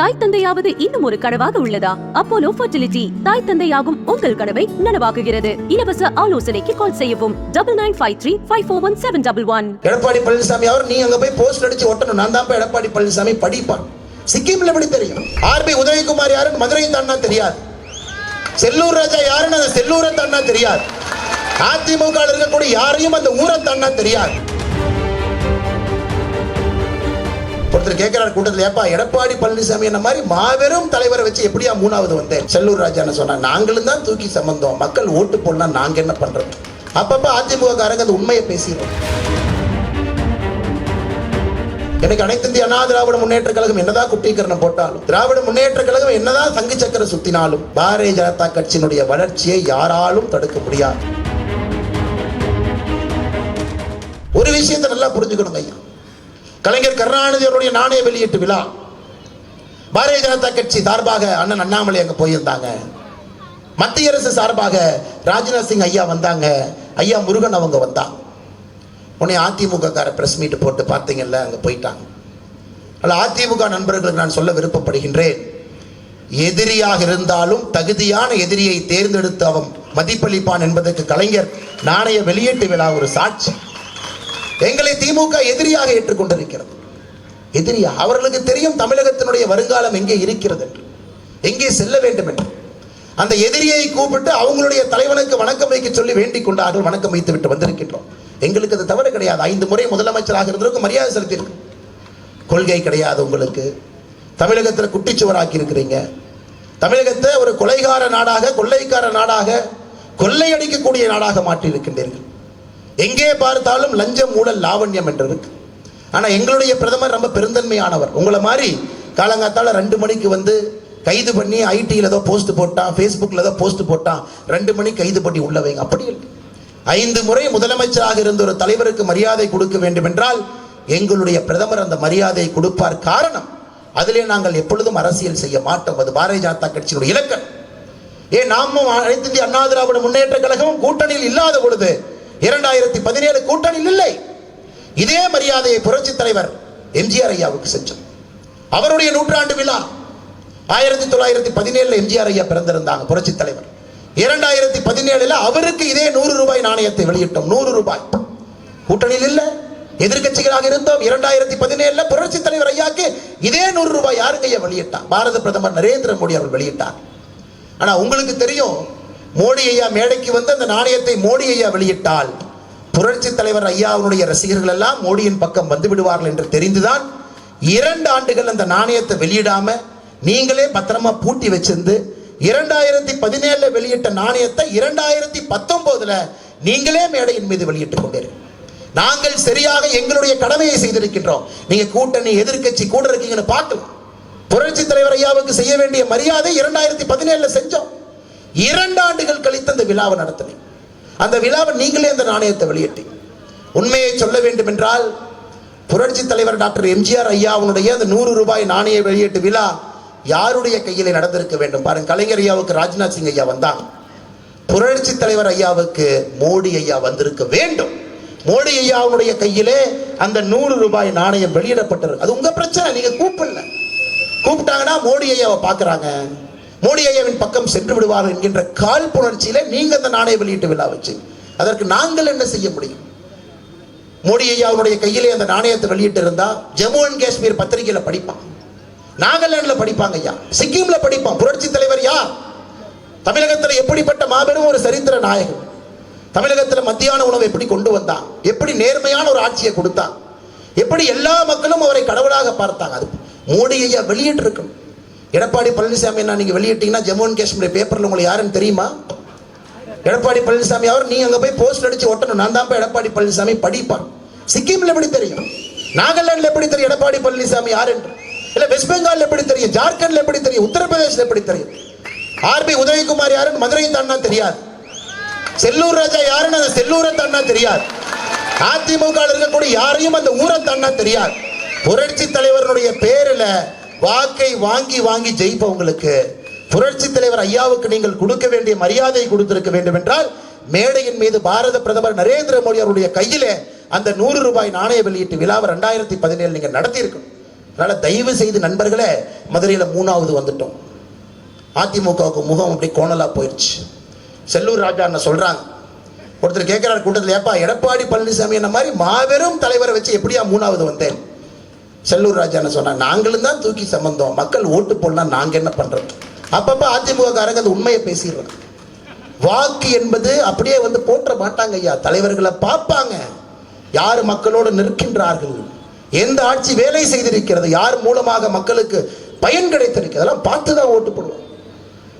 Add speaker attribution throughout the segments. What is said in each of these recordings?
Speaker 1: தாய் தந்தையாவது இன்னும் ஒரு கனவாக உள்ளதா? அப்போலோ ஃபர்டிலிட்டி தாய் தந்தையாகும் உங்கள் கனவை நனவாக்குகிறது. இலவச ஆலோசனைக்கு கால் செய்யவும். Double nine five three five four one seven double one
Speaker 2: Edappadi Palaniswami அவர் நீ அங்க போய் போஸ்ட் அடிச்சு ஒட்டணும். நான் தான் எடப்பாடி பழனிசாமி படிப்பான். சிக்கிம்ல எப்படி தெரியும்? ஆர்பி உதயகுமார் யாருன்னு மதுரை தாண்டா தெரியாது. செல்லூர் ராஜா யாருன்னு அந்த செல்லூரை தாண்டா தெரியாது. அதிமுக இருக்கக்கூடிய யாரையும் அந்த ஊரை தாண்டா தெரியாது. ஒருத்தர் கேட்கிறார் கூட்டத்தில் ஏப்பா எடப்பாடி பழனிசாமி என்ன மாதிரி மாபெரும் தலைவரை வச்சு எப்படியா மூணாவது வந்தேன்? செல்லூர் ராஜா சொன்னா நாங்களும் தான் தூக்கி சம்பந்தம் மக்கள் ஓட்டு போடலாம் நாங்க என்ன பண்றது? அப்பப்ப அதிமுக காரங்க அந்த உண்மையை பேசிடுறோம். எனக்கு அனைத்து இந்திய அண்ணா திராவிட முன்னேற்ற கழகம் என்னதான் குட்டீகரணம் போட்டாலும் திராவிட முன்னேற்ற கழகம் என்னதான் சங்கு சக்கர சுத்தினாலும் பாரதிய ஜனதா கட்சியினுடைய வளர்ச்சியை யாராலும் தடுக்க முடியாது. ஒரு விஷயத்தை நல்லா புரிஞ்சுக்கணும் ஐயா. கலைஞர் கருணாநிதி அவருடைய நாணய வெளியீட்டு விழா. பாரதிய ஜனதா கட்சி சார்பாக அண்ணன் அண்ணாமலை அங்க போயிருந்தாங்க. மத்திய அரசு சார்பாக ராஜ்நாத் சிங் ஐயா வந்தாங்க. ஐயா முருகன் அவங்க வந்தாங்க உடனே அதிமுக கார பிரஸ் மீட் போட்டு பார்த்தீங்கல்ல அங்கே போயிட்டாங்க. அல்ல அதிமுக நண்பர்களுக்கு நான் சொல்ல விருப்பப்படுகின்றேன். எதிரியாக இருந்தாலும் தகுதியான எதிரியை தேர்ந்தெடுத்து அவன் மதிப்பளிப்பான் என்பதற்கு கலைஞர் நாணய வெளியீட்டு விழா ஒரு சாட்சி. எங்களை திமுக எதிரியாக ஏற்றுக்கொண்டிருக்கிறது. எதிரியா அவர்களுக்கு தெரியும் தமிழகத்தினுடைய வருங்காலம் எங்கே இருக்கிறது என்று. எங்கே செல்ல வேண்டும் என்று. அந்த எதிரியை கூப்பிட்டு அவங்களுடைய தலைவனுக்கு வணக்கம் வைக்க சொல்லி வேண்டிக் கொண்டார்கள் வணக்கம் வைத்து விட்டு வந்திருக்கின்றோம். எங்களுக்கு அது தவறு கிடையாது. ஐந்து முறை முதலமைச்சராக இருந்ததற்கு மரியாதை செலுத்தியிருக்கு கொள்கை கிடையாது உங்களுக்கு. தமிழகத்தில் குட்டிச்சுவராக்கி இருக்கிறீங்க தமிழகத்தை ஒரு கொலைகார நாடாக கொள்ளைக்கார நாடாக கொள்ளையடிக்கக்கூடிய நாடாக மாற்றி இருக்கின்றீர்கள் எங்கே பார்த்தாலும் லஞ்சம் ஊழல் லாவண்யம் என்று இருக்கு ஆனால் எங்களுடைய பிரதமர் ரொம்ப பெருந்தன்மையானவர். உங்களை மாதிரி காலங்காத்தால ரெண்டு மணிக்கு வந்து கைது பண்ணி ஐடியில் ஏதோ போஸ்ட் போட்டான் ஃபேஸ்புக்கில் ஏதோ போஸ்ட் போட்டான் ரெண்டு மணி கைது பண்ணி உள்ள வைங்க அப்படி இல்லை. ஐந்து முறை முதலமைச்சராக இருந்த ஒரு தலைவருக்கு மரியாதை கொடுக்க வேண்டும் என்றால் எங்களுடைய பிரதமர் அந்த மரியாதையை கொடுப்பார் காரணம் அதிலே நாங்கள் எப்பொழுதும் அரசியல் செய்ய மாட்டோம். அது பாரதிய ஜனதா கட்சியினுடைய இலக்கம் ஏன் நாமும் அனைத்து இந்திய அண்ணா திராவிட முன்னேற்ற கழகமும் கூட்டணியில் இல்லாத பொழுது இரண்டாயிரத்தி பதினேழு கூட்டணியில் இல்லை. இதே மரியாதையை புரட்சி தலைவர் எம்ஜிஆர் ஐயாவுக்கு செஞ்சோம். அவருடைய நூற்றாண்டு விழா ஆயிரத்தி தொள்ளாயிரத்தி பதினேழுல எம்ஜிஆர் ஐயா பிறந்திருந்தாங்க புரட்சி தலைவர். இரண்டாயிரத்தி பதினேழுல அவருக்கு இதே நூறு ரூபாய் நாணயத்தை வெளியிட்டோம். நூறு ரூபாய். கூட்டணியில் இல்லை. எதிர்க்கட்சிகளாக இருந்தோம். இரண்டாயிரத்தி பதினேழுல புரட்சி தலைவர் ஐயாக்கு இதே நூறு ரூபாய் யாருங்க ஐயா வெளியிட்டார்? பாரத பிரதமர் நரேந்திர மோடி அவர் வெளியிட்டார். ஆனா உங்களுக்கு தெரியும் மோடி ஐயா மேடைக்கு வந்து அந்த நாணயத்தை மோடி ஐயா வெளியிட்டால் புரட்சி தலைவர் ஐயாவுடைய ரசிகர்கள் எல்லாம் மோடியின் பக்கம் வந்து விடுவார்கள் என்று தெரிந்துதான் இரண்டு ஆண்டுகள் அந்த நாணயத்தை வெளியிடாம நீங்களே பத்திரமா பூட்டி வச்சிருந்து இரண்டாயிரத்தி பதினேழுல வெளியிட்ட நாணயத்தை இரண்டாயிரத்தி பத்தொன்பதுல நீங்களே மேடையின் மீது வெளியிட்டுக் கொண்டீர்கள். நாங்கள் சரியாக எங்களுடைய கடமையை செய்திருக்கின்றோம். நீங்க கூட்டணி எதிர்க்கட்சி கூட இருக்கீங்கன்னு பார்க்கலாம். புரட்சி தலைவர் ஐயாவுக்கு செய்ய வேண்டிய மரியாதை இரண்டாயிரத்தி பதினேழுல செஞ்சோம். இரண்டு ஆண்டுகள் கழித்து அந்த விழாவை நடத்தினேன். அந்த விழாவை நீங்களே அந்த நாணயத்தை வெளியிட்டீங்க. உண்மையை சொல்ல வேண்டும் என்றால் புரட்சி தலைவர் டாக்டர் எம்ஜிஆர் ஐயாவுடைய அந்த நூறு ரூபாய் நாணய வெளியீட்டு விழா யாருடைய கையில் நடந்திருக்க வேண்டும்? பாருங்க கலைஞர் ஐயாவுக்கு ராஜ்நாத் சிங் ஐயா வந்தாங்க. புரட்சி தலைவர் ஐயாவுக்கு மோடி ஐயா வந்திருக்க வேண்டும். மோடி ஐயாவுடைய கையிலே அந்த நூறு ரூபாய் நாணயம் வெளியிடப்பட்டிருக்கு. அது உங்க பிரச்சனை நீங்க கூப்பிடல. கூப்பிட்டாங்கன்னா மோடி ஐயாவை பார்க்குறாங்க. மோடி ஐயாவின் பக்கம் சென்று விடுவார் என்கின்ற காழ்ப்புணர்ச்சியில நீங்க அந்த நாணய வெளியீட்டு விழா வச்சு அதற்கு நாங்கள் என்ன செய்ய முடியும்? மோடி ஐயாவுடைய கையிலே அந்த நாணயத்தை வெளியிட்டு இருந்தா ஜம்மு அண்ட் காஷ்மீர் பத்திரிகையில படிப்பான். நாகாலாந்துல படிப்பாங்க ஐயா. சிக்கிம்ல படிப்பான். புரட்சி தலைவர் யார்? தமிழகத்தில் எப்படிப்பட்ட மாபெரும் ஒரு சரித்திர நாயகன்? தமிழகத்தில் மத்தியான உணவை எப்படி கொண்டு வந்தான்? எப்படி நேர்மையான ஒரு ஆட்சியை கொடுத்தான்? எப்படி எல்லா மக்களும் அவரை கடவுளாக பார்த்தாங்க? அது மோடி ஐயா வெளியிட்டு இருக்கணும் எடப்பாடி பழனிசாமி நான் நீங்க வெளியிட்டீங்கன்னா ஜம்மு அண்ட் காஷ்மீர் பேப்பர்ல உங்களுக்கு யாருன்னு தெரியுமா? எடப்பாடி பழனிசாமி அவர் நீங்க அங்க போய் போஸ்ட் அடிச்சு ஒட்டணும். நான் தான் போய் எடப்பாடி பழனிசாமி படிப்பான். சிக்கிம்ல எப்படி தெரியும்? நாகாலாந்துல எப்படி தெரியும் எடப்பாடி பழனிசாமி யார்? என்று இல்ல வெஸ்ட் பெங்காலில் எப்படி தெரியும்? ஜார்க்கண்ட்ல எப்படி தெரியும்? உத்தரப்பிரதேசல எப்படி தெரியும்? ஆர்பி உதயகுமார் யாருன்னு மதுரை தாண்டா தெரியாது. செல்லூர் ராஜா யாருன்னு அந்த செல்லூரை தாண்டா தெரியாது. அதிமுக இருக்கக்கூடிய யாரையும் அந்த ஊரை தாண்டா தெரியாது. புரட்சி தலைவருடைய பேரில் வாக்கை வாங்கி வாங்கி ஜெயிப்பவங்களுக்கு புரட்சி தலைவர் ஐயாவுக்கு நீங்கள் கொடுக்க வேண்டிய மரியாதை கொடுத்திருக்க வேண்டும் என்றால் மேடையின் மீது பாரத பிரதமர் நரேந்திர மோடி அவருடைய கையிலே அந்த நூறு ரூபாய் நாணய வெளியீட்டு விழாவை ரெண்டாயிரத்தி பதினேழு நீங்கள் நடத்தியிருக்கணும். அதனால தயவு செய்து நண்பர்களே மதுரையில் மூணாவது வந்துட்டோம். அதிமுகவுக்கு முகம் அப்படி கோணலாக போயிடுச்சு செல்லூர் ராஜா என்ன சொல்கிறாங்க ஒருத்தர் கேட்குறாரு கூட்டத்தில் ஏப்பா எடப்பாடி பழனிசாமி என்ன மாதிரி மாபெரும் தலைவரை வச்சு எப்படியா மூணாவது வந்தேன்? செல்லூர் ராஜான்னு என்ன சொன்னாங்க நாங்களும் தான் தூக்கி சம்பந்தம். மக்கள் ஓட்டு போடலாம் நாங்கள் என்ன பண்ணுறது அப்பப்போ அதிமுக காரங்க அந்த உண்மையை பேசிடுறாங்க. வாக்கு என்பது அப்படியே வந்து போற்ற மாட்டாங்க ஐயா. தலைவர்களை பார்ப்பாங்க. யார் மக்களோடு நிற்கின்றார்கள்? எந்த ஆட்சி வேலை செய்திருக்கிறது? யார் மூலமாக மக்களுக்கு பயன் கிடைத்திருக்கு அதெல்லாம் பார்த்து தான் ஓட்டு போடுவோம்.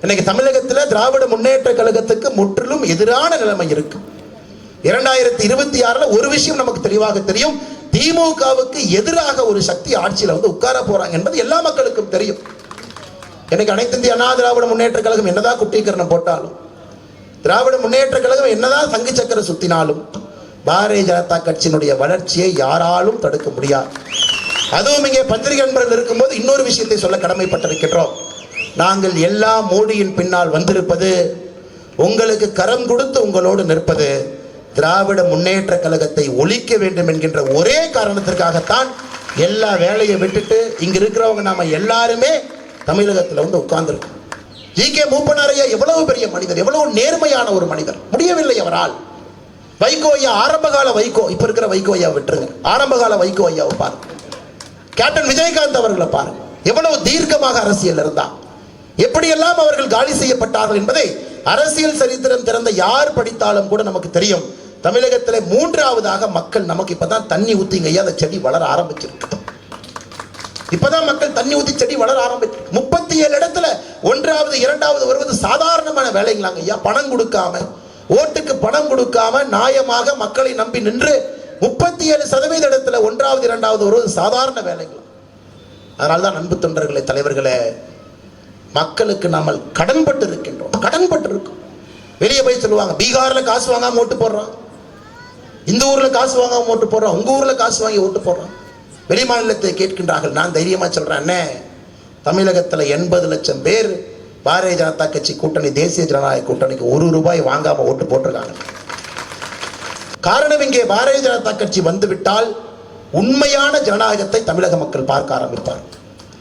Speaker 2: இன்னைக்கு தமிழகத்தில் திராவிட முன்னேற்ற கழகத்துக்கு முற்றிலும் எதிரான நிலைமை இருக்கு. இரண்டாயிரத்தி இருபத்தி ஆறுல ஒரு விஷயம் நமக்கு தெளிவாக தெரியும். திமுகவுக்கு எதிராக ஒரு சக்தி ஆட்சியில் வந்து உட்கார போறாங்க என்பது எல்லா மக்களுக்கும் தெரியும். எனக்கு அனைத்து இந்திய அண்ணா திராவிட முன்னேற்ற கழகம் என்னதான் குட்டீகரணம் போட்டாலும் திராவிட முன்னேற்ற கழகம் என்னதான் சங்கு சக்கர சுத்தினாலும் பாரதிய ஜனதா கட்சியினுடைய வளர்ச்சியை யாராலும் தடுக்க முடியாது. அதுவும் இங்கே பத்திரிகை நண்பர்கள் இருக்கும்போது இன்னொரு விஷயத்தை சொல்ல கடமைப்பட்டிருக்கின்றோம். நாங்கள் எல்லா மோடியின் பின்னால் வந்திருப்பது உங்களுக்கு கரம் கொடுத்து உங்களோடு நிற்பது திராவிட முன்னேற்ற கழகத்தை ஒழிக்க வேண்டும் என்கின்ற ஒரே காரணத்திற்காகத்தான் எல்லா வேலையை விட்டுட்டு இங்க இருக்கிறவங்க நாம எல்லாருமே தமிழகத்தில் வந்து உட்கார்ந்துருக்கோம். ஜி. கே. மூப்பனாரையா எவ்வளவு பெரிய மனிதர் எவ்வளவு நேர்மையான ஒரு மனிதர். முடியவில்லை அவரால். வைகோ ஐயா ஆரம்பகால வைகோ இப்ப இருக்கிற வைகோ ஐயா விட்டுருங்க. ஆரம்பகால வைகோ ஐயாவை பாருங்க. கேப்டன் விஜயகாந்த் அவர்களை பாருங்க. எவ்வளவு தீர்க்கமாக அரசியல் இருந்தார் எப்படியெல்லாம் அவர்கள் காலி செய்யப்பட்டார்கள் என்பதை அரசியல் சரித்திரம் திறந்த யார் படித்தாலும் கூட நமக்கு தெரியும். தமிழகத்தில் மூன்றாவதாக மக்கள் நமக்கு இப்பதான் தண்ணி ஊத்திங்க ஐயா அந்த செடி வளர ஆரம்பிச்சிருக்கு. இப்பதான் மக்கள் தண்ணி ஊத்தி செடி வளர ஆரம்பிச்சு முப்பத்தி ஏழு இடத்துல ஒன்றாவது இரண்டாவது வருவது சாதாரணமான வேலைங்களாங்க ஐயா. பணம் கொடுக்காம ஓட்டுக்கு பணம் கொடுக்காம நியாயமாக மக்களை நம்பி நின்று முப்பத்தி ஏழு சதவீத இடத்துல ஒன்றாவது இரண்டாவது வருவது சாதாரண வேலைகள் அதனால தான் அன்பு தொண்டர்களே தலைவர்களே மக்களுக்கு நாம் கடன்பட்டு இருக்கின்றோம். கடன்பட்டு இருக்கோம். வெளியே போய் சொல்லுவாங்க பீகாரில் காசு வாங்காமல் ஓட்டு போடுறான். இந்த ஊர்ல காசு வாங்காம ஓட்டு போடுறான். உங்க ஊர்ல காசு வாங்கி ஓட்டு போடுறான். வெளி மாநிலத்தை கேட்கின்றார்கள். நான் தைரியமா சொல்றேன் அண்ணே. தமிழகத்துல எண்பது லட்சம் பேர் பாரதிய ஜனதா கட்சி கூட்டணி தேசிய ஜனநாயக கூட்டணிக்கு ஒரு ரூபாய் வாங்காம ஓட்டு போட்டிருக்காங்க. காரணம் இங்கே பாரதிய ஜனதா கட்சி வந்துவிட்டால் உண்மையான ஜனநாயகத்தை தமிழக மக்கள் பார்க்க ஆரம்பிப்பார்